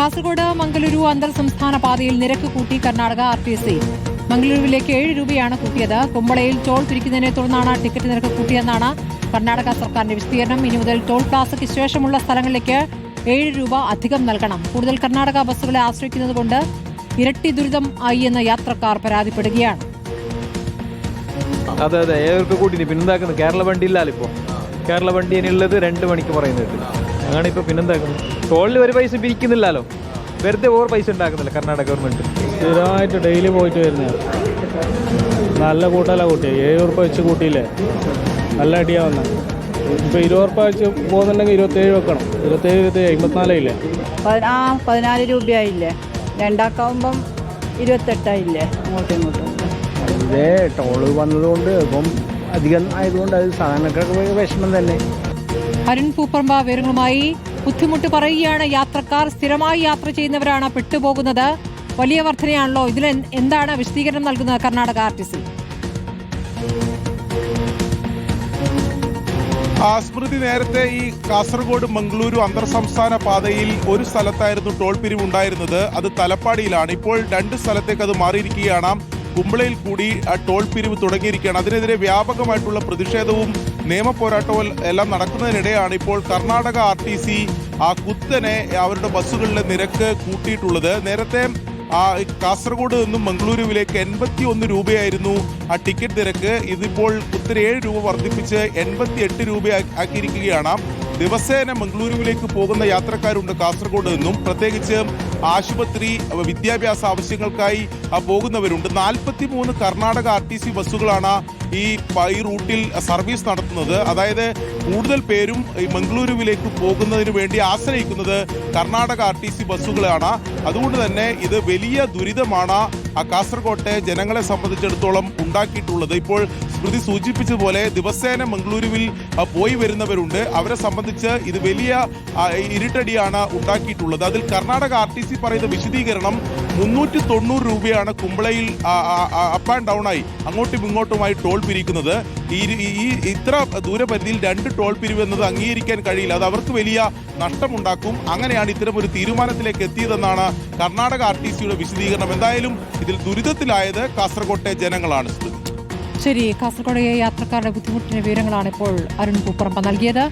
കാസർഗോഡ് മംഗലൂരു അന്തർ സംസ്ഥാന പാതയിൽ നിരക്ക് കൂട്ടി കർണാടക ആർ ടി സി മംഗളൂരുവിലേക്ക് ഏഴ് രൂപയാണ് കൂട്ടിയത്. കുമ്പളയിൽ ടോൾ പിരിക്കുന്നതിനെ തുടർന്നാണ് ടിക്കറ്റ് നിരക്ക് കൂട്ടിയെന്നാണ് കർണാടക സർക്കാരിന്റെ വിശദീകരണം ഇനി മുതൽ ടോൾ പ്ലാസയ്ക്ക് ശേഷമുള്ള സ്ഥലങ്ങളിലേക്ക് ഏഴ് രൂപ അധികം നൽകണം. കൂടുതൽ കർണാടക ബസ്സുകളെ ആശ്രയിക്കുന്നതുകൊണ്ട് ഇരട്ടി ദുരിതം ആയി എന്ന് യാത്രക്കാർ പരാതിപ്പെടുകയാണ്. അതെ അതെ. പിന്നെന്താക്കുന്നത് കേരള വണ്ടി കേരള വണ്ടി ഉള്ളത് രണ്ട് മണിക്ക് പറയുന്നത് അങ്ങനെ ഇപ്പോൾ പിന്നെന്താക്കുന്നത് ടോളിൽ ഒരു പൈസ പിരിക്കുന്നില്ലല്ലോ. വെറുതെ ഓവർ പൈസ ഉണ്ടാക്കുന്നില്ല കർണാടക ഗവൺമെന്റ് സ്ഥിരമായിട്ട് ഡെയിലി പോയിട്ട് വരുന്നത് നല്ല കൂട്ടല കൂട്ടിയ. ഏഴ് ഉറുപ്പ വെച്ച് കൂട്ടിയില്ലേ? നല്ല അടിയാ വന്നത് ഇപ്പോൾ ഇരുപത് ഉറുപ്പ വെച്ച് പോകുന്നുണ്ടെങ്കിൽ ഇരുപത്തേഴ് വെക്കണം. ഇരുപത്തേഴ് ഇരുപത്തേഴ് അമ്പത്തിനാലില്ലേ പതിനാ പതിനാല് രൂപയായില്ലേ? രണ്ടാക്കാവുമ്പം ഇരുപത്തെട്ടായില്ലേ? അങ്ങോട്ടും ഇങ്ങോട്ടും. ഇതേ ടോൾ വന്നതുകൊണ്ട് ഇപ്പം അധികം ആയതുകൊണ്ട് അത് സാധാരണക്കാർക്ക് വിഷമം തന്നെ. അരുൺ പൂപ്പറമ്പ വിവരങ്ങളുമായി ബുദ്ധിമുട്ട് പറയുകയാണ്. യാത്രക്കാർ സ്ഥിരമായി യാത്ര ചെയ്യുന്നവരാണ് പെട്ടുപോകുന്നത്. വലിയ വർധനയാണല്ലോ. ഇതിൽ എന്താണ് വിശദീകരണം നൽകുന്നത് കർണാടക ആർ ടി സി സ്മൃതി നേരത്തെ ഈ കാസർഗോഡ് മംഗളൂരു അന്തർ സംസ്ഥാന പാതയിൽ ഒരു സ്ഥലത്തായിരുന്നു ടോൾ പിരിവ് ഉണ്ടായിരുന്നത് അത് തലപ്പാടിയിലാണ്. ഇപ്പോൾ രണ്ട് സ്ഥലത്തേക്ക് അത് മാറിയിരിക്കുകയാണ്. കുമ്പളയിൽ കൂടി ടോൾ പിരിവ് തുടങ്ങിയിരിക്കുകയാണ്. അതിനെതിരെ വ്യാപകമായിട്ടുള്ള പ്രതിഷേധവും നിയമ പോരാട്ടവും എല്ലാം നടക്കുന്നതിനിടെയാണ് ഇപ്പോൾ കർണാടക ആർ ടി സി ആ കുത്തനെ അവരുടെ ബസ്സുകളിലെ നിരക്ക് കൂട്ടിയിട്ടുള്ളത്. നേരത്തെ ആ കാസർഗോഡ് നിന്നും മംഗളൂരുവിലേക്ക് എൺപത്തി ഒന്ന് രൂപയായിരുന്നു ആ ടിക്കറ്റ് നിരക്ക്. ഇതിപ്പോൾ കുത്തനെ ഏഴ് രൂപ വർദ്ധിപ്പിച്ച് എൺപത്തി എട്ട് രൂപ ആക്കിയിരിക്കുകയാണ്. ദിവസേന മംഗളൂരുവിലേക്ക് പോകുന്ന യാത്രക്കാരുണ്ട് കാസർഗോഡ് നിന്നും. പ്രത്യേകിച്ച് ആശുപത്രി വിദ്യാഭ്യാസ ആവശ്യങ്ങൾക്കായി പോകുന്നവരുണ്ട്. നാൽപ്പത്തി മൂന്ന് കർണാടക ആർ ടി സി ബസ്സുകളാണ് ഈ ഈ റൂട്ടിൽ സർവീസ് നടത്തുന്നത്. അതായത് കൂടുതൽ പേരും മംഗളൂരുവിലേക്ക് പോകുന്നതിന് വേണ്ടി ആശ്രയിക്കുന്നത് കർണാടക ആർ ടി സി ബസ്സുകളാണ്. അതുകൊണ്ട് തന്നെ ഇത് വലിയ ദുരിതമാണ്. ആ കാസർകോട്ടെ ജനങ്ങളെ സംബന്ധിച്ചിടത്തോളം ഉണ്ടാക്കിയിട്ടുള്ളത് ഇപ്പോൾ സ്മൃതി സൂചിപ്പിച്ചതുപോലെ ദിവസേന മംഗളൂരുവിൽ പോയി വരുന്നവരുണ്ട്. അവരെ സംബന്ധിച്ച് ഇത് വലിയ ഇരുട്ടടിയാണ് ഉണ്ടാക്കിയിട്ടുള്ളത്. അതിൽ കർണാടക ആർ ടി സി പറയുന്ന വിശദീകരണം മുന്നൂറ്റി തൊണ്ണൂറ് രൂപയാണ് കുമ്പളയിൽ അപ്പ് ആൻഡ് ഡൗൺ ആയി അങ്ങോട്ടും ഇങ്ങോട്ടുമായി ടോൾ പിരിക്കുന്നത്. ഈ ഇത്ര ദൂരപരിധിയിൽ രണ്ട് ടോൾ പിരിവ് എന്നത് അംഗീകരിക്കാൻ കഴിയില്ല. അത് അവർക്ക് വലിയ നഷ്ടമുണ്ടാക്കും. അങ്ങനെയാണ് ഇത്തരം ഒരു തീരുമാനത്തിലേക്ക് എത്തിയതെന്നാണ് കർണാടക ആർ ടി സിയുടെ വിശദീകരണം. എന്തായാലും ഇതിൽ ദുരിതത്തിലായത് കാസർകോട്ടെ ജനങ്ങളാണ്. ശരി കാസർഗോഡ് യാത്രക്കാരുടെ ബുദ്ധിമുട്ടിന്റെ വിവരങ്ങളാണ് ഇപ്പോൾ അരുൺ പൂപ്പറമ്പ നൽകിയത്.